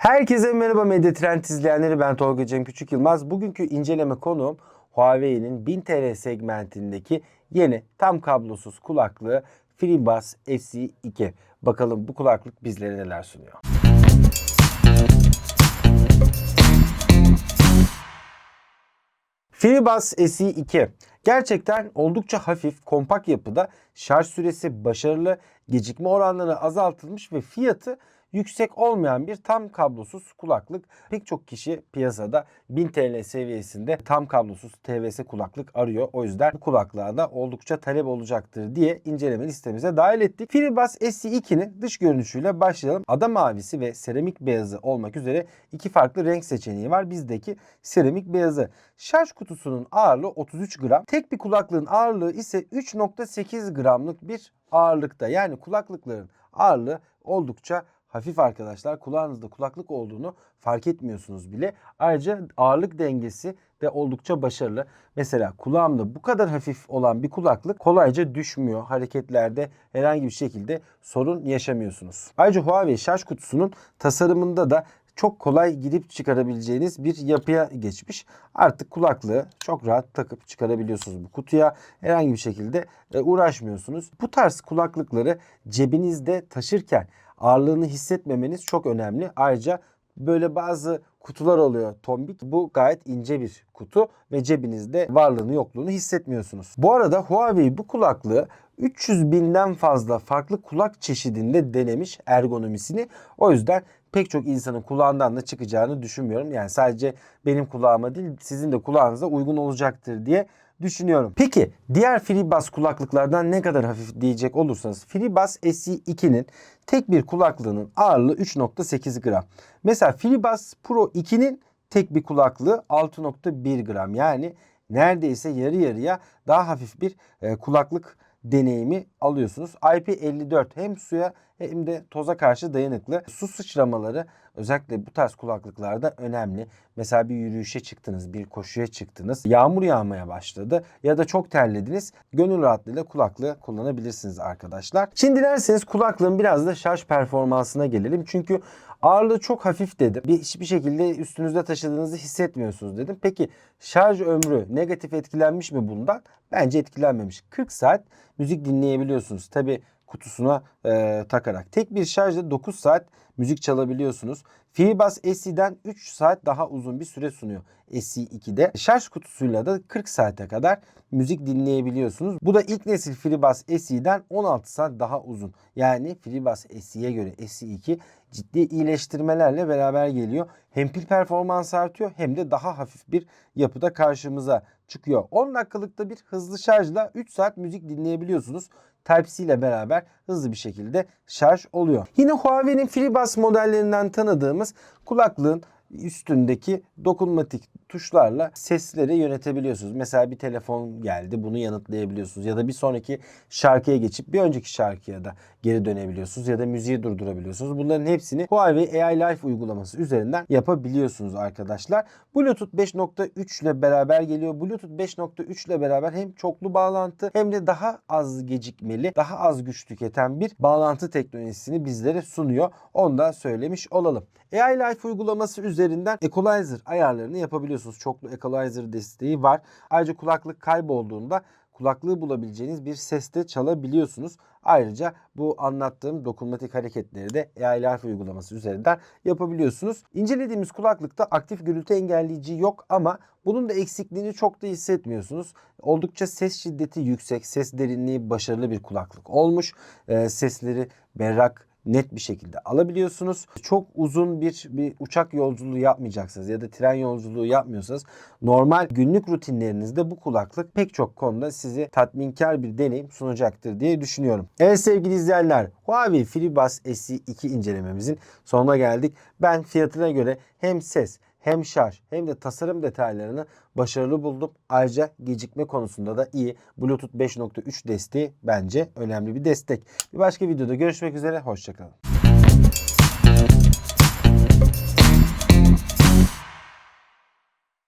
Herkese merhaba Medya Trend izleyenleri ben Tolga Cem Küçük Yılmaz. Bugünkü inceleme konuğum Huawei'nin 1000 TL segmentindeki yeni tam kablosuz kulaklığı FreeBuds SE2. Bakalım bu kulaklık bizlere neler sunuyor. FreeBuds SE2 gerçekten oldukça hafif, kompakt yapıda, şarj süresi başarılı, gecikme oranları azaltılmış ve fiyatı yüksek olmayan bir tam kablosuz kulaklık. Pek çok kişi piyasada 1000 TL seviyesinde tam kablosuz TVS kulaklık arıyor. O yüzden bu kulaklığa da oldukça talep olacaktır diye inceleme listemize dahil ettik. FreeBuds SE2'nin dış görünüşüyle başlayalım. Ada mavisi ve seramik beyazı olmak üzere iki farklı renk seçeneği var. Bizdeki seramik beyazı. Şarj kutusunun ağırlığı 33 gram. Tek bir kulaklığın ağırlığı ise 3.8 gramlık bir ağırlıkta. Yani kulaklıkların ağırlığı oldukça hafif arkadaşlar. Kulağınızda kulaklık olduğunu fark etmiyorsunuz bile. Ayrıca ağırlık dengesi de oldukça başarılı. Mesela kulağımda bu kadar hafif olan bir kulaklık kolayca düşmüyor. Hareketlerde herhangi bir şekilde sorun yaşamıyorsunuz. Ayrıca Huawei şarj kutusunun tasarımında da çok kolay girip çıkarabileceğiniz bir yapıya geçmiş. Artık kulaklığı çok rahat takıp çıkarabiliyorsunuz bu kutuya. Herhangi bir şekilde e, uğraşmıyorsunuz. Bu tarz kulaklıkları cebinizde taşırken ağırlığını hissetmemeniz çok önemli. Ayrıca böyle bazı kutular oluyor tombik. Bu gayet ince bir kutu ve cebinizde varlığını yokluğunu hissetmiyorsunuz. Bu arada Huawei bu kulaklığı 300 binden fazla farklı kulak çeşidinde denemiş ergonomisini. O yüzden pek çok insanın kulağından da çıkacağını düşünmüyorum. Yani sadece benim kulağıma değil sizin de kulağınıza uygun olacaktır diye düşünüyorum. Peki diğer FreeBuds kulaklıklardan ne kadar hafif diyecek olursanız FreeBuds SE2'nin tek bir kulaklığının ağırlığı 3.8 gram. Mesela FreeBuds Pro 2'nin tek bir kulaklığı 6.1 gram. Yani neredeyse yarı yarıya daha hafif bir e, kulaklık deneyimi alıyorsunuz. IP54 hem suya hem de toza karşı dayanıklı. Su sıçramaları özellikle bu tarz kulaklıklarda önemli. Mesela bir yürüyüşe çıktınız, bir koşuya çıktınız. Yağmur yağmaya başladı ya da çok terlediniz. Gönül rahatlığıyla kulaklığı kullanabilirsiniz arkadaşlar. Şimdi dilerseniz kulaklığın biraz da şarj performansına gelelim. Çünkü ağırlığı çok hafif dedim. Bir, hiçbir şekilde üstünüzde taşıdığınızı hissetmiyorsunuz dedim. Peki şarj ömrü negatif etkilenmiş mi bundan? Bence etkilenmemiş. 40 saat müzik dinleyebiliyorsunuz. Tabi kutusuna e, takarak. Tek bir şarjda 9 saat müzik çalabiliyorsunuz. FreeBuds SE'den 3 saat daha uzun bir süre sunuyor SE2'de. Şarj kutusuyla da 40 saate kadar müzik dinleyebiliyorsunuz. Bu da ilk nesil FreeBuds SE'den 16 saat daha uzun. Yani FreeBuds SE'ye göre SE2 ciddi iyileştirmelerle beraber geliyor. Hem pil performansı artıyor hem de daha hafif bir yapıda karşımıza çıkıyor. 10 dakikalıkta bir hızlı şarjla 3 saat müzik dinleyebiliyorsunuz. Type-C ile beraber hızlı bir şekilde şarj oluyor. Yine Huawei'nin FreeBuds modellerinden tanıdığımız kulaklığın üstündeki dokunmatik tuşlarla sesleri yönetebiliyorsunuz. Mesela bir telefon geldi bunu yanıtlayabiliyorsunuz ya da bir sonraki şarkıya geçip bir önceki şarkıya da geri dönebiliyorsunuz ya da müziği durdurabiliyorsunuz. Bunların hepsini Huawei AI Life uygulaması üzerinden yapabiliyorsunuz arkadaşlar. Bluetooth 5.3 ile beraber geliyor. Bluetooth 5.3 ile beraber hem çoklu bağlantı hem de daha az gecikmeli, daha az güç tüketen bir bağlantı teknolojisini bizlere sunuyor. Onu da söylemiş olalım. AI Life uygulaması üzerinden equalizer ayarlarını yapabiliyorsunuz. Çoklu equalizer desteği var. Ayrıca kulaklık kaybolduğunda kulaklığı bulabileceğiniz bir seste çalabiliyorsunuz. Ayrıca bu anlattığım dokunmatik hareketleri de AI Life uygulaması üzerinden yapabiliyorsunuz. İncelediğimiz kulaklıkta aktif gürültü engelleyici yok ama bunun da eksikliğini çok da hissetmiyorsunuz. Oldukça ses şiddeti yüksek, ses derinliği başarılı bir kulaklık olmuş. Ee, sesleri berrak, net bir şekilde alabiliyorsunuz. Çok uzun bir bir uçak yolculuğu yapmayacaksınız ya da tren yolculuğu yapmıyorsanız normal günlük rutinlerinizde bu kulaklık pek çok konuda size tatminkar bir deneyim sunacaktır diye düşünüyorum. Evet sevgili izleyenler Huawei FreeBuds SE2 incelememizin sonuna geldik. Ben fiyatına göre hem ses hem şarj hem de tasarım detaylarını başarılı buldum. Ayrıca gecikme konusunda da iyi. Bluetooth 5.3 desteği bence önemli bir destek. Bir başka videoda görüşmek üzere. Hoşçakalın.